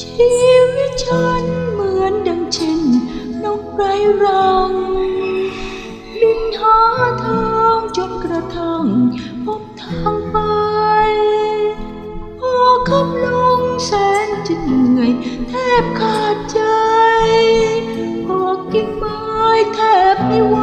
ชีวิตฉันเหมือนดังเช่นนกไร้รัง บินหาทางจนกระทั่งพบทางไปพอขับลงแสนจะเหนื่อยแทบขาดใจหอกกิ่งไม้แทบไม่ไหว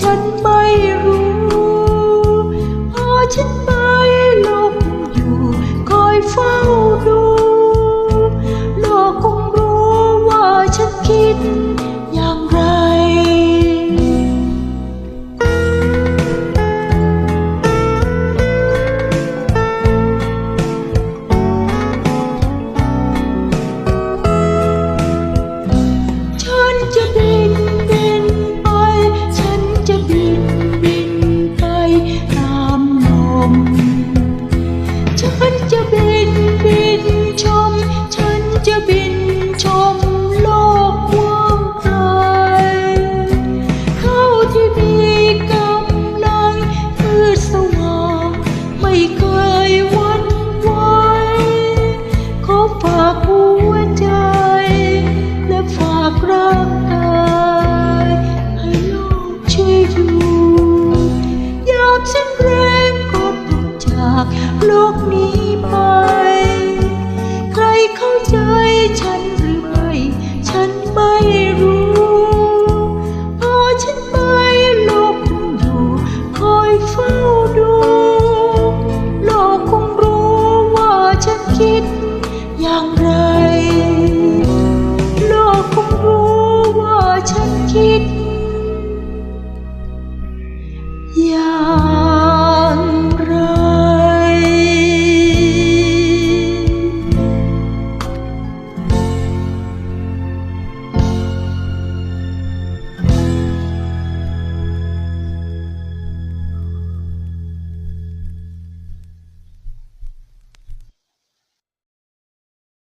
ฉันไม่รู้พอฉันไปหลบอยู่คอยเฝ้าดูโลกคงรู้ว่าฉันคิด เคยหวั่นไหวขอฝากหัวใจ และฝากร่างกายให้น้องช่อยู่ยามสิ้นแรงก็ต้องจากโลกนี้